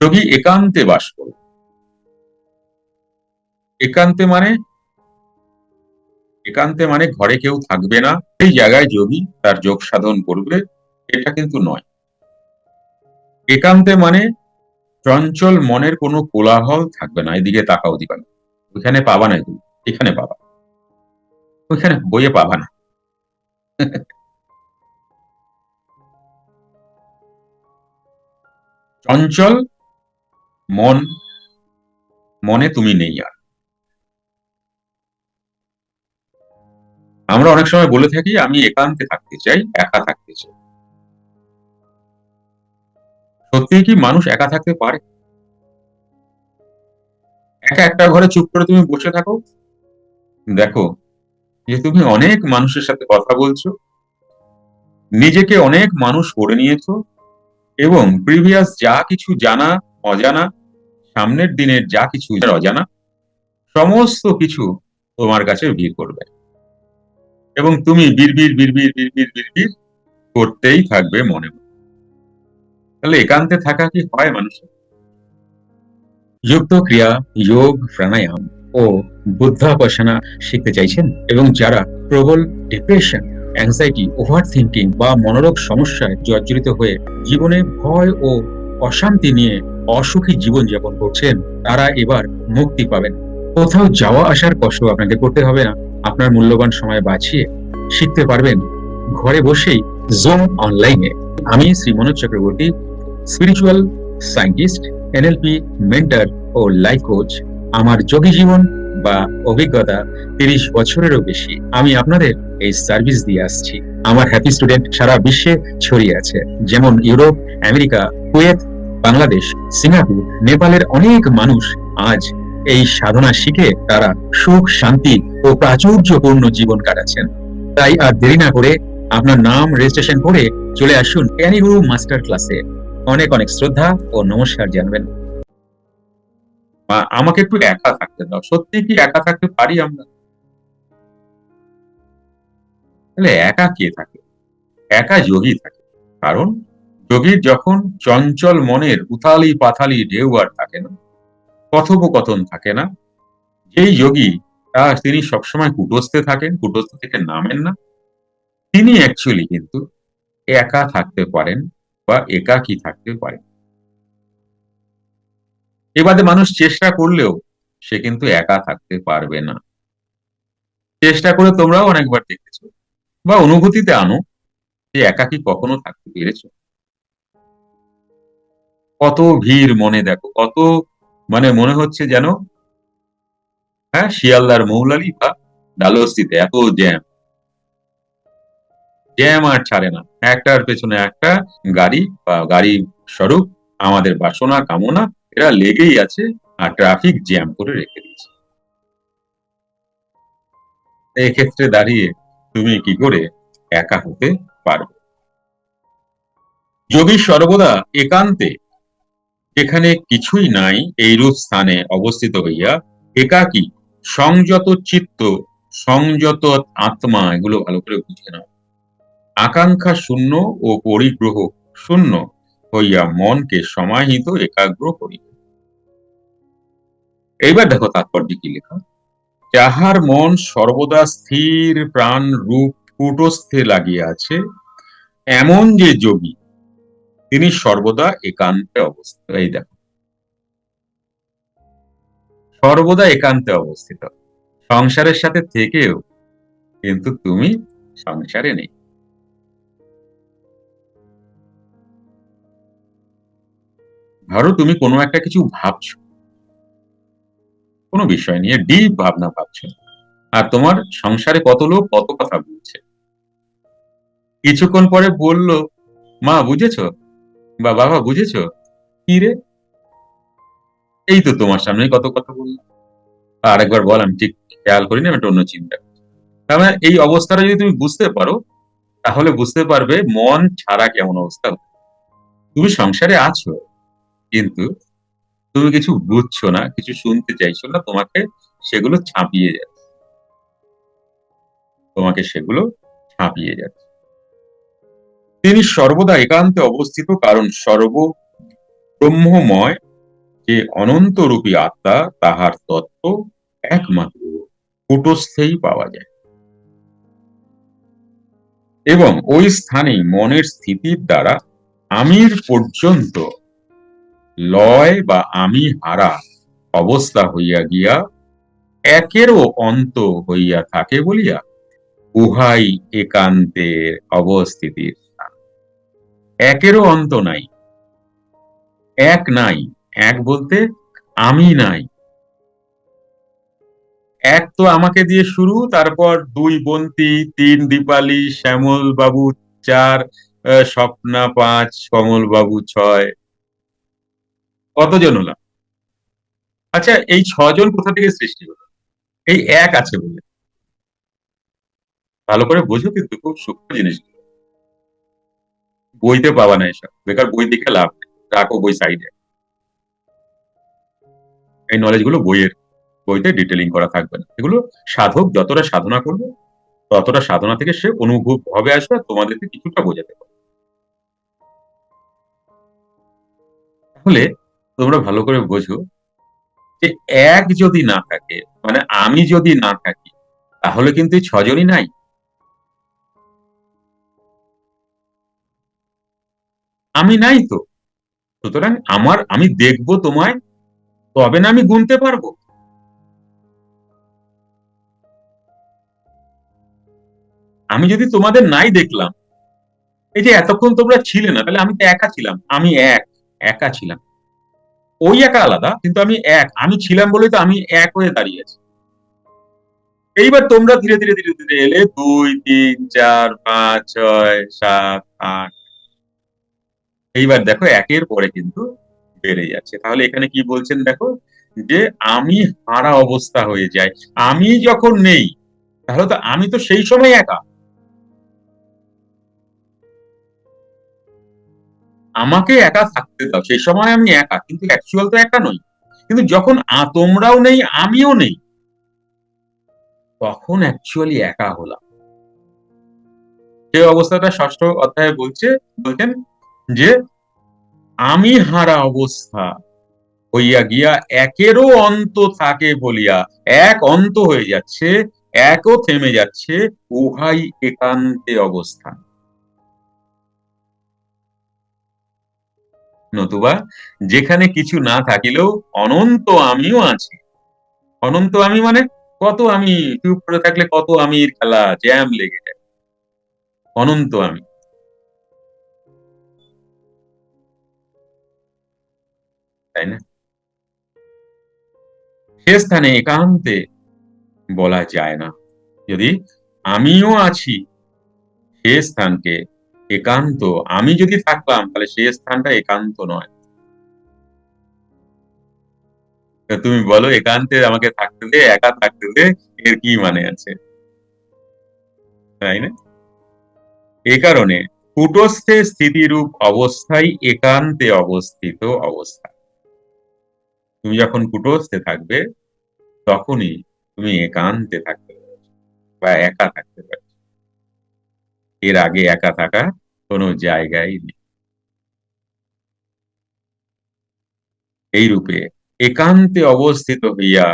যোগী একান্তে বাস করবে একান্তে মানে? একান্তে মানে ঘরে কেউ থাকবে না। সেই জায়গায় যোগী তার যোগ সাধন করবে, এটা কিন্তু নয়। একান্তে মানে চঞ্চল মনের কোনো কোলাহল থাকবে না, এদিকে তাকাও দিবা না ওইখানে পাবা না এগুলো, এখানে পাবা। ওইখানে বইয়ে পাবা না। চঞ্চল মন, মনে তুমি নেই আর। আমরা অনেক সময় বলে থাকি, আমি একান্তে থাকতে চাই, একা থাকতে চাই। সত্যি কি মানুষ একা থাকতে পারে? একা একটা ঘরে চুপ করে তুমি বসে থাকো? দেখো, যে তুমি অনেক মানুষের সাথে কথা বলছো, নিজেকে অনেক মানুষ করে নিয়েছো, এবং প্রিভিয়াস যা কিছু জানা, অজানা সামনের দিনের যা কিছু অজানা, সমস্ত কিছু তোমার কাছে ভিড় করবে। এবং তুমি বিড়বিড় বিড়বিড় বিড়বিড় বিড়বিড় করতেই থাকবে মনে মনে। তাহলে একান্তে থাকা কি হয় মানুষের? যুক্ত ক্রিয়া যোগ, প্রাণায়াম ও বুদ্ধাপাসনা শিখতে চাইছেন? এবং যারা প্রবল ডিপ্রেশন অ্যাংজাইটি ওভার থিঙ্কিং বা মনোরোগ সমস্যায় জর্জরিত হয়ে জীবনে ভয় ও অশান্তি নিয়ে অসুখী জীবন যাপন করছেন, তারা এবার মুক্তি পাবেন। কোথাও যাওয়া আসার কষ্ট আপনাকে করতে হবে না। আপনার মূল্যবান সময় বাঁচিয়ে শিখতে পারবেন। ঘরে বসেই জুম অনলাইনে আমি Shri Manoj Chakraborty spiritual scientist NLP mentor ও লাইফ কোচ আমার যোগী জীবন বা অভিজ্ঞতা তিরিশ বছরেরও বেশি। আমি আপনাদের এই সার্ভিস দিয়ে আসছি। আমার হ্যাপি স্টুডেন্ট সারা বিশ্বে ছড়িয়ে আছে। যেমন Europe, America, Kuwait Bangladesh, Singapore, নেপালের অনেক মানুষ আজ এই সাধনা শিখে তারা সুখ, শান্তি ও প্রাচুর্যপূর্ণ জীবন কাটাচ্ছেন। তাই আর দেরি না করে আপনার নাম রেজিস্ট্রেশন করে চলে আসুন ক্যানিগুরু মাস্টার ক্লাসে অনেক অনেক শ্রদ্ধা ও নমস্কার জানবেন। আমাকে একটু একা থাকতে দাও। সত্যি কি একা থাকতে পারি আমরা? একা কে থাকে? একা যোগী থাকে। কারণ যোগীর যখন চঞ্চল মনের উথালি পাথালি ঢেউ আর থাকে না, কথোপকথন থাকে না, যেই যোগী তা তিনি সবসময় কুটস্থে থাকেন, কুটস্থ থেকে নামেন না। তিনি অ্যাকচুয়ালি কিন্তু একা থাকতে পারেন বা একাকী থাকতে পারেন। এবারে মানুষ চেষ্টা করলেও সে কিন্তু একা থাকতে পারবে না। চেষ্টা করে তোমরাও অনেকবার দেখেছ, বা অনুভূতিতে আনো যে একাকী কখনো থাকতে পেরেছ। কত ভিড় মনে দেখো, কত মানে মনে হচ্ছে যেন হ্যাঁ শিয়ালদার মৌলালি বা ডালহস্তিতে, এত জ্যাম জ্যাম আর ছাড়ে না। একটার পেছনে একটা গাড়ি বা গাড়ি স্বরূপ, আমাদের বাসনা, কামনা, এরা লেগেই আছে আর ট্রাফিক জ্যাম করে রেখে দিয়েছে। এক্ষেত্রে দাঁড়িয়ে তুমি কি করে একা হতে পারবে? যোগী সর্বদা একান্তে যেখানে কিছুই নাই এইরূপ স্থানে অবস্থিত হইয়া একাকী সংযত চিত্ত, সংযত আত্মা এগুলো ভালো করে বুঝে নাও। আকাঙ্ক্ষা শূন্য ও পরিগ্রহ শূন্য হইয়া মনকে সমাহিত, একাগ্র করি এইবার দেখো তাৎপর্য কি লেখা। যাহার মন সর্বদা স্থির, প্রাণ রূপ, কুটস্থে লাগিয়া আছে, এমন যে যোগী তিনি সর্বদা একান্তে অবস্থিত। এই দেখো। সর্বদা একান্তে অবস্থিত। সংসারের সাথে থেকেও কিন্তু তুমি সংসারে নেই। ধরো তুমি কোনো একটা কিছু ভাবছ। কোনো বিষয় নিয়ে ডিপ ভাবনা ভাবছ। আর তোমার সংসারে কত লোক কত কথা বলছে। কিছুক্ষণ পরে বলল, মা, বুঝেছ? বা বাবা, বুঝেছ? কি রে এই তো তোমার সামনে কত কথা বললাম আর একবার বল, আমি ঠিক খেয়াল করি না, আমি একটা অন্য চিন্তা তার মানে এই অবস্থাটা যদি তুমি বুঝতে পারো, তাহলে বুঝতে পারবে মন ছাড়া কেমন অবস্থা তুমি সংসারে আছো, কিন্তু তুমি কিছু বুঝছ না, কিছু শুনতে চাইছো না, তোমাকে সেগুলো ছাপিয়ে যাচ্ছে। তোমাকে সেগুলো ছাপিয়ে যাচ্ছে। তিনি সর্বদা একান্তে অবস্থিত, কারণ সর্ব ব্রহ্মময় যে অনন্তরূপী আত্মা, তাহার তত্ত্ব একমাত্র কুটস্থেই পাওয়া যায়। এবং ওই স্থানে মনের স্থিতির দ্বারা আমির পর্যন্ত লয় বা আমি হারা অবস্থা হইয়া গিয়া একেরও অন্ত হইয়া থাকে বলিয়া উহাই একান্তের অবস্থিতির একেরও অন্ত নাই। এক নাই, এক বলতে আমি নাই। এক তো আমাকে দিয়ে শুরু, তারপর দুই বন্তি, তিন দীপালি, শ্যামল বাবু চার স্বপ্না পাঁচ, কমল বাবু ছয়। কতজন হলাম? আচ্ছা এই ছজন কোথা থেকে সৃষ্টি হলো? এই এক আছে বলে। ভালো করে বোঝো কিন্তু, খুব সূক্ষ্ম জিনিসগুলো। বইতে পাবা না এসব। বেকার বই দেখে লাভ নেই। রাখো বই সাইডে এই নলেজগুলো বইয়ের। বইতে ডিটেলিং করা থাকবে না। এগুলো সাধক যতটা সাধনা করবে, ততটা সাধনা থেকে সে অনুভব হবে আসবে তোমাদেরকে কিছুটা বোঝাতে পারবে। তাহলে তোমরা ভালো করে বোঝো যে এক যদি না থাকে মানে আমি যদি না থাকি, তাহলে কিন্তু ছজনই নাই। আমি নাই তো। সুতরাং আমার, আমি দেখব তোমায়, তবে না আমি গুনতে পারব। আমি যদি তোমাদের নাই দেখলাম, এই যে এতক্ষণ তোমরা ছিলে না, তাহলে আমি তো একা ছিলাম, আমি এক, একা ছিলাম। ওই একা আলাদা, কিন্তু আমি এক, আমি ছিলাম বলেই তো আমি এক হয়ে দাঁড়িয়ে আছি। এইবার তোমরা ধীরে ধীরে ধীরে ধীরে এলে দুই, তিন, চার, পাঁচ, ছয়, সাত, আট এইবার দেখো একের পরে কিন্তু বেড়ে যাচ্ছে। তাহলে এখানে কি বলছেন দেখো? যে আমি হারা অবস্থা হয়ে যায় আমি যখন নেই, তাহলে তো আমি তো সেই সময় একা। আমাকে একা থাকতে দাও, সেই সময় আমি একা। কিন্তু অ্যাকচুয়াল তো একা নই। কিন্তু যখন তোমরাও নেই, আমিও নেই, তখন অ্যাকচুয়ালি একা হলাম। সেই অবস্থাটা ষষ্ঠ অধ্যায়ে বলছে, বলছেন যে আমি হারা অবস্থা হইয়া গিয়া একেরও অন্ত থাকে বলিয়া, এক অন্ত হয়ে যাচ্ছে, একও থেমে যাচ্ছে, উহাই একান্তে অবস্থান। নতুবা, যেখানে কিছু না থাকিলেও অনন্ত আমিও আছি। অনন্ত আমি মানে কত আমি, চুপ করে থাকলে কত আমির খেলা, জ্যাম লেগে যায়। অনন্ত আমি। তাই না? সে স্থানে একান্তে বলা যায় না। যদি আমিও আছি, সে স্থানকে একান্ত, আমি যদি থাকতাম, তাহলে সে স্থানটা একান্ত নয়। তুমি বলো, একান্তে আমাকে থাকতে দে, একা থাকতে দে, এর কি মানে আছে? তাই না? এই কারণে কুটস্থে স্থিতিরূপ অবস্থায় একান্তে অবস্থিত অবস্থা। তুমি যখন কুটস্থে থাকবে, তখনই তুমি একান্তে থাকতে পারবে বা একা থাকতে পারবে এর আগে একা থাকা কোনো জায়গায় নেই। এই রূপে একান্তে অবস্থিত হইয়া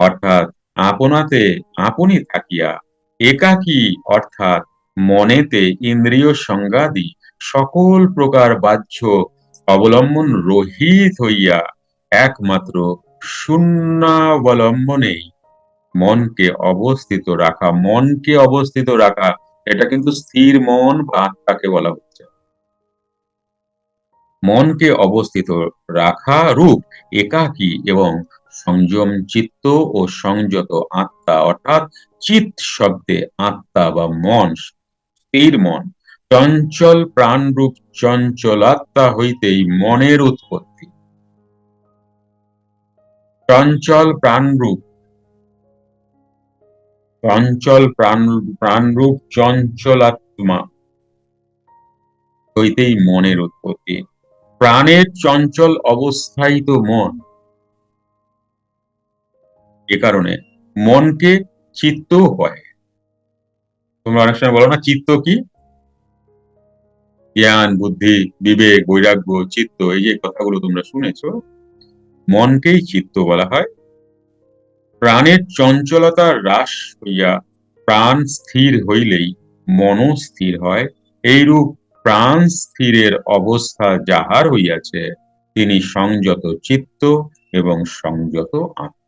অর্থাৎ আপনাতে, আপনি থাকিয়া একাকী অর্থাৎ মনেতে ইন্দ্রিয় সংজ্ঞাদি সকল প্রকার বাহ্য অবলম্বন রহিত হইয়া একমাত্র শূন্যাবলম্বনেই মনকে অবস্থিত রাখা, মনকে অবস্থিত রাখা, এটা কিন্তু স্থির মন বা আত্মাকে বলা হচ্ছে। মনকে অবস্থিত রাখা রূপ, একাকী এবং সংযম চিত্ত ও সংযত আত্মা, অর্থাৎ চিত শব্দে আত্মা বা মন, স্থির মন, চঞ্চল প্রাণরূপ চঞ্চলাত্মা হইতেই মনের উৎপত্তি। চঞ্চল প্রাণরূপ। চঞ্চল প্রাণ প্রাণরূপ চঞ্চলাত্মা। হইতেই মনের উৎপত্তি। প্রাণের চঞ্চল অবস্থাই তো মন। এ কারণে মনকে চিত্ত হয়। তোমরা অনেক সময় বলো না, চিত্ত কি? জ্ঞান, বুদ্ধি, বিবেক, বৈরাগ্য, চিত্ত, এই যে কথাগুলো তোমরা শুনেছো মনকেই চিত্ত বলা হয়। প্রাণের চঞ্চলতা হ্রাস হইয়া প্রাণ স্থির হইলেই মনও স্থির হয়। এইরূপ প্রাণ স্থিরের অবস্থা যাহার হইয়াছে, তিনি সংযত চিত্ত এবং সংযত আত্মা।